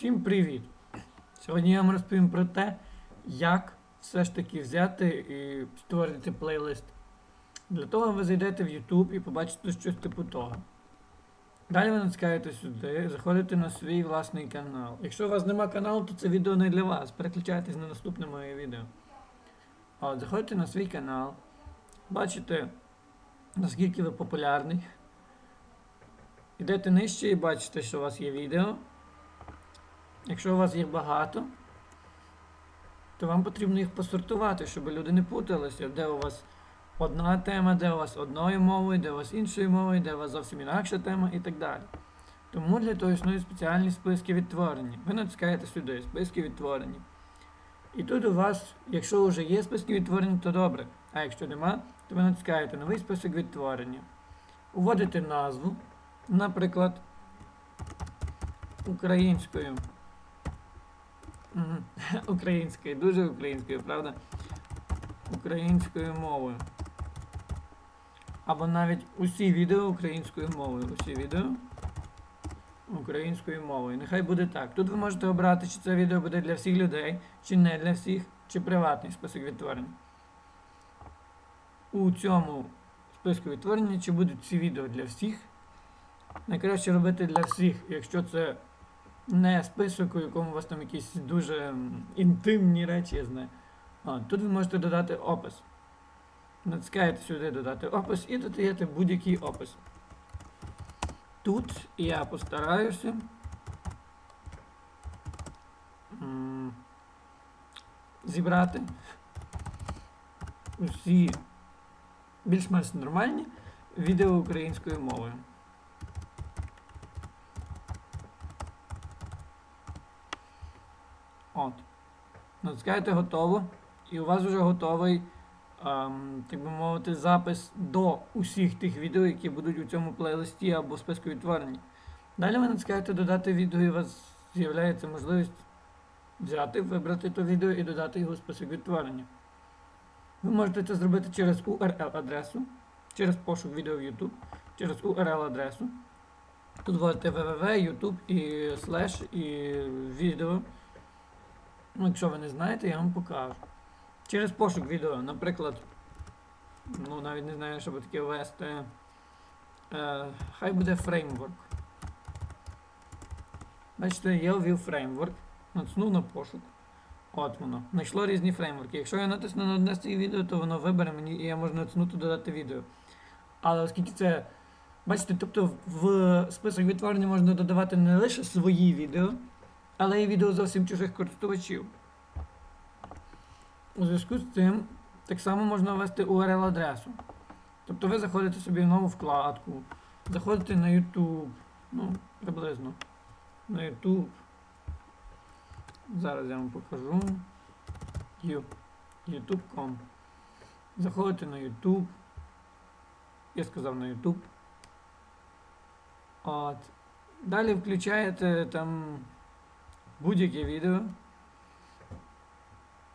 Всім привіт! Сьогодні я вам розповім про те, як все ж таки взяти і створити плейлист. Для того ви зайдете в YouTube і побачите щось типу того. Далі ви натискаєте сюди, заходите на свій власний канал. Якщо у вас нема каналу, то це відео не для вас. Переключайтесь на наступне моє відео. От, заходите на свій канал, бачите, наскільки ви популярний. Йдете нижче і бачите, що у вас є відео. Якщо у вас їх багато, то вам потрібно їх посортувати, щоб люди не путалися, де у вас одна тема, де у вас одною мовою, де у вас іншою мовою, де у вас зовсім інакша тема і так далі. Тому для того існують спеціальні списки відтворені. Ви натискаєте сюди списки відтворені. І тут у вас, якщо вже є списки відтворені, то добре. А якщо нема, то ви натискаєте новий список відтворення. Уводите назву, наприклад, українською. Українською, дуже українською, правда? Українською мовою. Або навіть усі відео українською мовою. Усі відео українською мовою. Нехай буде так. Тут ви можете обрати, чи це відео буде для всіх людей, чи не для всіх, чи приватний список відтворень. У цьому списку відтворення, чи будуть ці відео для всіх. Найкраще робити для всіх, якщо це не список, у якому у вас там якісь дуже інтимні речі, я знаю. А, тут ви можете додати опис. Натискаєте сюди додати опис і додаєте будь-який опис. Тут я постараюся. Зібрати усі більш-менш нормальні відео українською мовою. От. Натискаєте готово, і у вас вже готовий, ем, так би мовити, запис до усіх тих відео, які будуть у цьому плейлисті або списку відтворення. Далі ви натискаєте додати відео, і у вас з'являється можливість взяти, вибрати то відео і додати його у список відтворення. Ви можете це зробити через URL-адресу, через пошук відео в YouTube, через URL-адресу. Тут вводите www, YouTube і слеш і відео. Ну, якщо ви не знаєте, я вам покажу. Через пошук відео, наприклад, ну навіть не знаю, що би таке ввести. Е, хай буде фреймворк. Бачите, я ввів фреймворк, натиснув на пошук. От воно. Знайшло різні фреймворки. Якщо я натисну на одне з цих відео, то воно вибере мені і я можу натиснути додати відео. Але оскільки це. Бачите, тобто в список відтворення можна додавати не лише свої відео, але і відео зовсім чужих користувачів. У зв'язку з цим так само можна ввести URL-адресу. Тобто ви заходите собі в нову вкладку, заходите на YouTube, ну, приблизно. На YouTube. Зараз я вам покажу. YouTube.com. Заходите на YouTube. Я сказав на YouTube. От. Далі включаєте там будь-яке відео.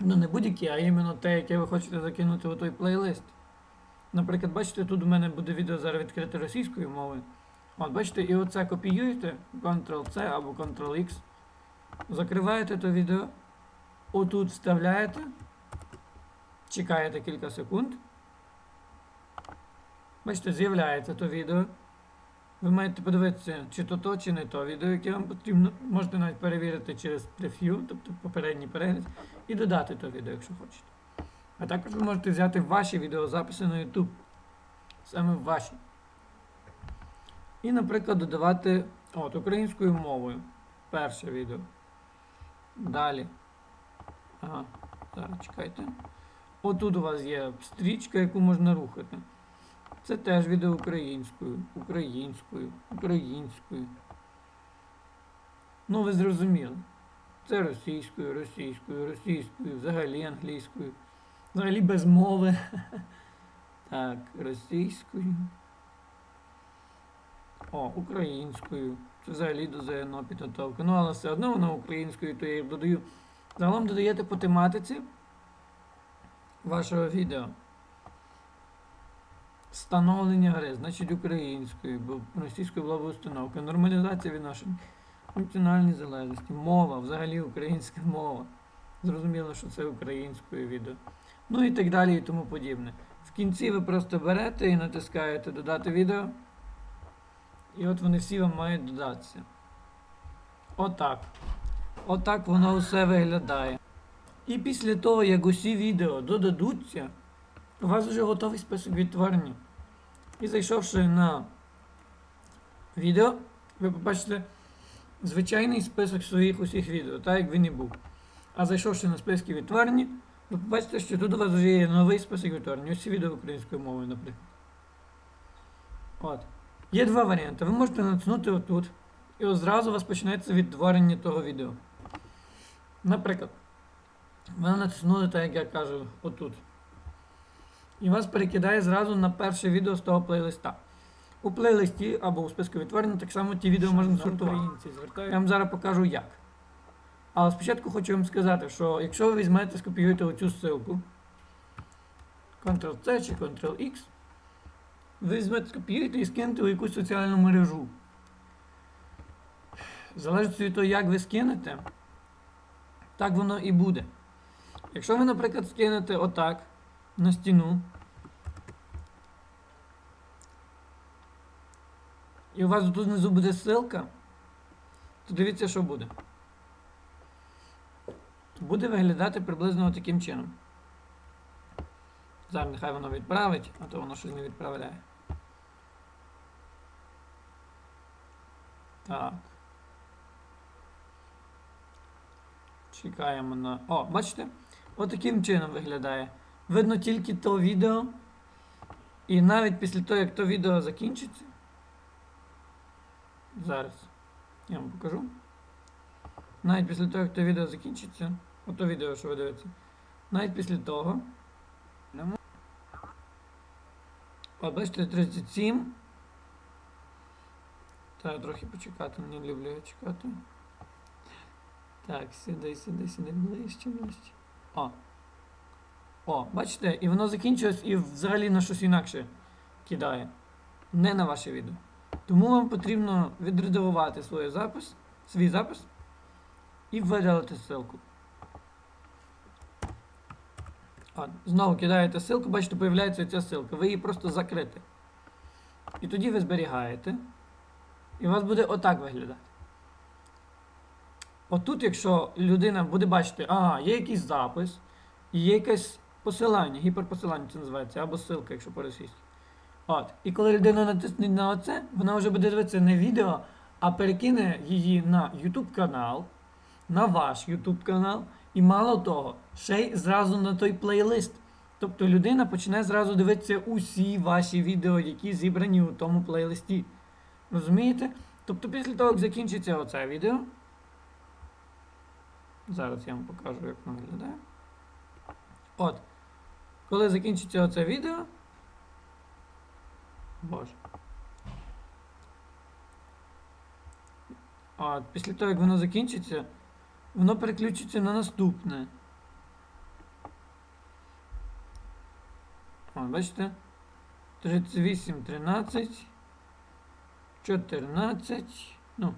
Ну, не будь-яке, а іменно те, яке ви хочете закинути у той плейлист. Наприклад, бачите, тут у мене буде відео зараз відкрите російською мовою. От, бачите, і оце копіюєте, Ctrl-C або Ctrl-X. Закриваєте то відео. Отут вставляєте. Чекаєте кілька секунд. Бачите, з'являється то відео. Ви маєте подивитися, чи то то, чи не то відео, яке вам потрібно. Можете навіть перевірити через прев'ю, тобто попередній перегляд, і додати то відео, якщо хочете. А також ви можете взяти ваші відеозаписи на YouTube. Саме ваші. І, наприклад, додавати от, українською мовою. Перше відео. Далі. Ага, зараз чекайте. Отут у вас є стрічка, яку можна рухати. Це теж відео українською, українською, українською. Ну, ви зрозуміли. Це російською, російською, російською, взагалі англійською. Взагалі без мови. Так, російською. О, українською. Це взагалі до ЗНО підготовка. Ну, але все одно воно українською, то я їх додаю. Загалом додаєте по тематиці вашого відео. Встановлення гри, значить українською, бо російською була б установка. Нормалізація відношень. Функціональні залежності. Мова, взагалі українська мова. Зрозуміло, що це українською відео. Ну і так далі і тому подібне. В кінці ви просто берете і натискаєте додати відео. І от вони всі вам мають додатися. Отак. Отак воно усе виглядає. І після того, як усі відео додадуться, у вас вже готовий список відтворення. І зайшовши на відео, ви побачите звичайний список своїх усіх відео, так як він і був. А зайшовши на списки відтворення, ви побачите, що тут у вас вже є новий список відтворення. Усі відео українською мовою, наприклад. От. Є два варіанти. Ви можете натиснути отут. І от зразу у вас почнеться відтворення того відео. Наприклад, ви натиснули, так як я кажу, отут. І вас перекидає зразу на перше відео з того плейлиста. У плейлисті або у списку відтворення так само ті відео можна сортувати. Я вам зараз покажу як. Але спочатку хочу вам сказати, що якщо ви візьмете, скопіюєте оцю ссылку, Ctrl-C чи Ctrl-X, ви візьмете, скопіюєте і скинете у якусь соціальну мережу. Залежить від того, як ви скинете, так воно і буде. Якщо ви, наприклад, скинете отак на стіну, і у вас тут внизу буде ссылка, то дивіться, що буде. Буде виглядати приблизно таким чином. Зараз нехай воно відправить, а то воно щось не відправляє. Так. Чекаємо на. О, бачите? От чином виглядає. Видно тільки то відео. І навіть після того, як то відео закінчиться. Зараз я вам покажу. Навіть після того, як то відео закінчиться. Ото відео, що ви дивитеся. Навіть після того. О, бачите, 37. Треба трохи почекати, не люблю я чекати. Так, сюди, сюди, сюди, ближче, ближче. О. О, бачите, і воно закінчилось і взагалі на щось інакше кидає. Не на ваше відео. Тому вам потрібно відредагувати свій запис, свій запис і видалити ссылку. От, знову кидаєте ссылку, бачите, появляється ця ссылка. Ви її просто закрите. І тоді ви зберігаєте. І у вас буде отак виглядати. Отут, якщо людина буде бачити, ага, є якийсь запис, і є якесь посилання, гіперпосилання це називається, або ссылка, якщо по-російськи. От. І коли людина натисне на оце, вона вже буде дивитися не відео, а перекине її на YouTube канал, на ваш YouTube канал. І мало того, ще й зразу на той плейлист. Тобто людина почне зразу дивитися усі ваші відео, які зібрані у тому плейлисті. Розумієте? Тобто після того, як закінчиться оце відео. Зараз я вам покажу, як воно виглядає. От. Коли закінчиться оце відео. Боже. От, після того, як воно закінчиться, воно переключиться на наступне. О, бачите? 38, 13, 14, ну.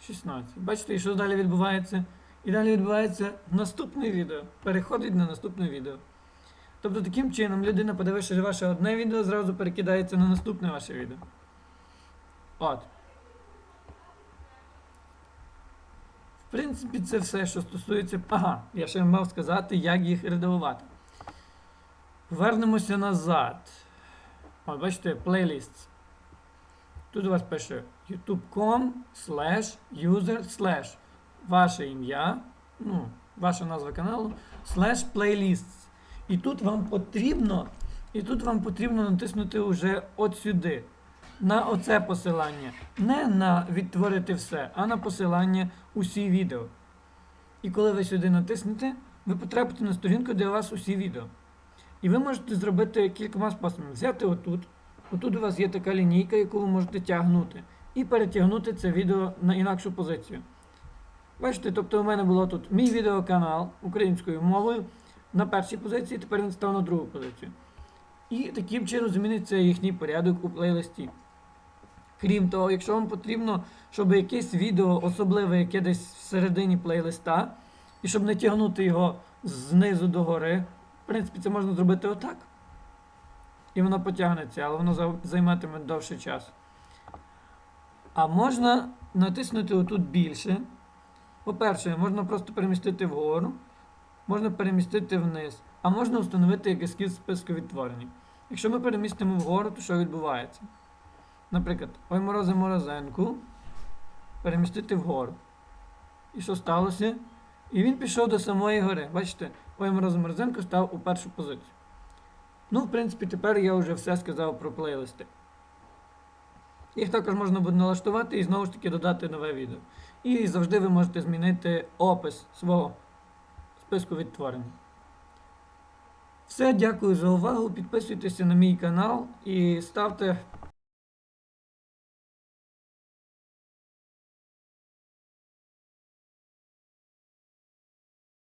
16. Бачите, і що далі відбувається? І далі відбувається наступне відео. Переходить на наступне відео. Тобто таким чином людина, подививши ваше одне відео, зразу перекидається на наступне ваше відео. От. В принципі, це все, що стосується. Ага, я ще мав сказати, як їх редагувати. Вернемося назад. От, бачите, плейліст. Тут у вас пише youtube.com slash user slash ваше ім'я, ну, ваша назва каналу, slash playlists. І тут вам потрібно, і тут вам потрібно натиснути вже от сюди. На оце посилання. Не на відтворити все, а на посилання усі відео. І коли ви сюди натиснете, ви потрапите на сторінку, де у вас усі відео. І ви можете зробити кількома способами. Взяти отут. Отут у вас є така лінійка, яку ви можете тягнути. І перетягнути це відео на інакшу позицію. Бачите, тобто у мене було тут мій відеоканал українською мовою на першій позиції, тепер він став на другу позицію. І таким чином зміниться їхній порядок у плейлисті. Крім того, якщо вам потрібно, щоб якесь відео особливе, яке десь всередині плейлиста, і щоб не тягнути його знизу до гори, в принципі, це можна зробити отак. І воно потягнеться, але воно займатиме довший час. А можна натиснути отут більше. По-перше, можна просто перемістити вгору, можна перемістити вниз, а можна встановити як ескіз списку відтворення. Якщо ми перемістимо вгору, то що відбувається? Наприклад, ой морози морозенку перемістити вгору. І що сталося? І він пішов до самої гори. Бачите, ой морози морозенко став у першу позицію. Ну, в принципі, тепер я вже все сказав про плейлисти. Їх також можна буде налаштувати і знову ж таки додати нове відео. І завжди ви можете змінити опис свого списку відтворень. Все, дякую за увагу. Підписуйтеся на мій канал і ставте